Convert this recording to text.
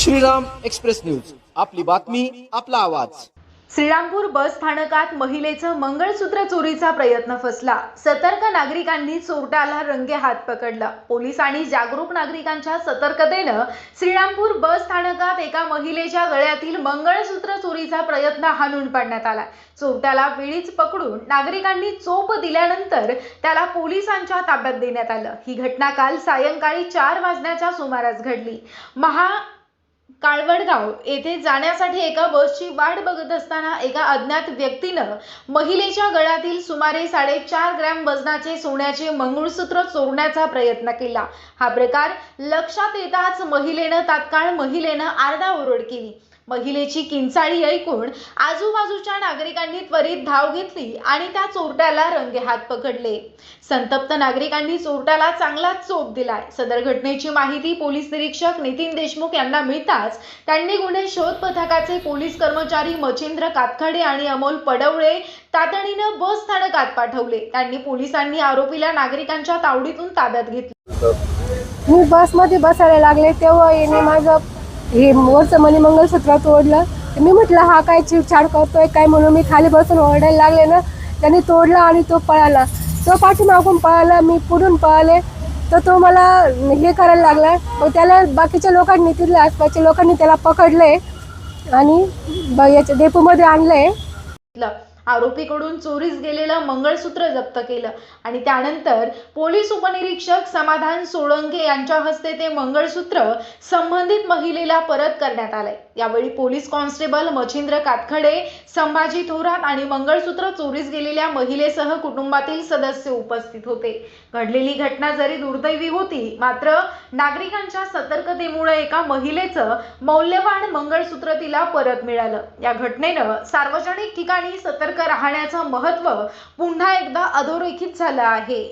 Shriram express news. आपली बातमी आपला आवाज. श्रीरामपूर बस स्थानकात महिलेचं मंगळसूत्र चोरीचा प्रयत्न फसला. सतर्क नागरिकांनी चोरट्याला रंगे हात पकडला. पोलीस आणि जागरूक नागरिकांच्या सतर्कतेनं श्रीरामपूर बस स्थानकात एका महिलेच्या गळ्यातील मंगळसूत्र चोरीचा प्रयत्न हाणून पाडण्यात आला. चोरट्याला वेळीच पकडून नागरिकांनी चोप दिल्यानंतर त्याला पोलिसांच्या ताब्यात देण्यात आलं. ही घटना काल सायंकाळी चार वाजण्याच्या सुमारास घडली. महा काळवडगाव येथे जाण्यासाठी एका बसची वाट बघत असताना एका अज्ञात व्यक्तीनं महिलेच्या गळ्यातील सुमारे साडेचार ग्रॅम वजनाचे सोन्याचे मंगळसूत्र चोरण्याचा प्रयत्न केला. हा प्रकार लक्षात येताच महिलेनं तात्काळ महिलेनं आरडाओरड केली. महिलेची किंचाळी ऐकून आजूबाजूच्या नागरिकांनी त्वरित धाव घेतली आणि त्या चोरट्याला रंगेहात पकडले. संतप्त नागरिकांनी चोरट्याला चांगलाच चोप दिलाय. सदर घटनेची माहिती पोलीस निरीक्षक नितीन देशमुख यांना मिळताच त्यांनी गुन्हे शोध पथकाचे पोलीस कर्मचारी मच्छिंद्र कातखडे आणि अमोल पडवळे तातडीनं बस स्थानकात पाठवले. त्यांनी पोलिसांनी आरोपीला नागरिकांच्या तावडीतून ताब्यात घेतले. मी बसमध्ये बसायला लागले तेव्हा माझं हे वरचं मनी मंगलसूत्र तोडलं. तर मी म्हटलं हा काय चिडछाड करतोय काय म्हणून मी खाली बसून ओरडायला लागले ना? त्याने तोडला आणि तो पळाला. तो पाठीमागून पळाला मी पुढून पळाले. तर तो मला हे करायला लागला. मग त्याला बाकीच्या लोकांनी तिथल्या आसपासच्या लोकांनी त्याला पकडले आणि ब- याच्या डेपोमध्ये आणलंय घेतलं आरोपीकडून चोरीस गेलेलं मंगळसूत्र जप्त केलं. आणि त्यानंतर पोलीस उपनिरीक्षक समाधान सोळंके यांच्या हस्ते ते मंगळसूत्र संबंधित महिलेला परत करण्यात आलंय. यावेळी पोलीस कॉन्स्टेबल मच्छिंद्र कातखडे संभाजी थोरात आणि मंगळसूत्र चोरीस गेलेल्या महिलेसह कुटुंबातील सदस्य उपस्थित होते. घडलेली घटना जरी दुर्दैवी होती मात्र नागरिकांच्या सतर्कतेमुळे एका महिलेचं मौल्यवान मंगळसूत्र तिला परत मिळालं. या घटनेनं सार्वजनिक ठिकाणी सतर्क राहण्याचं महत्त्व पुन्हा एकदा अधोरेखित झालं आहे.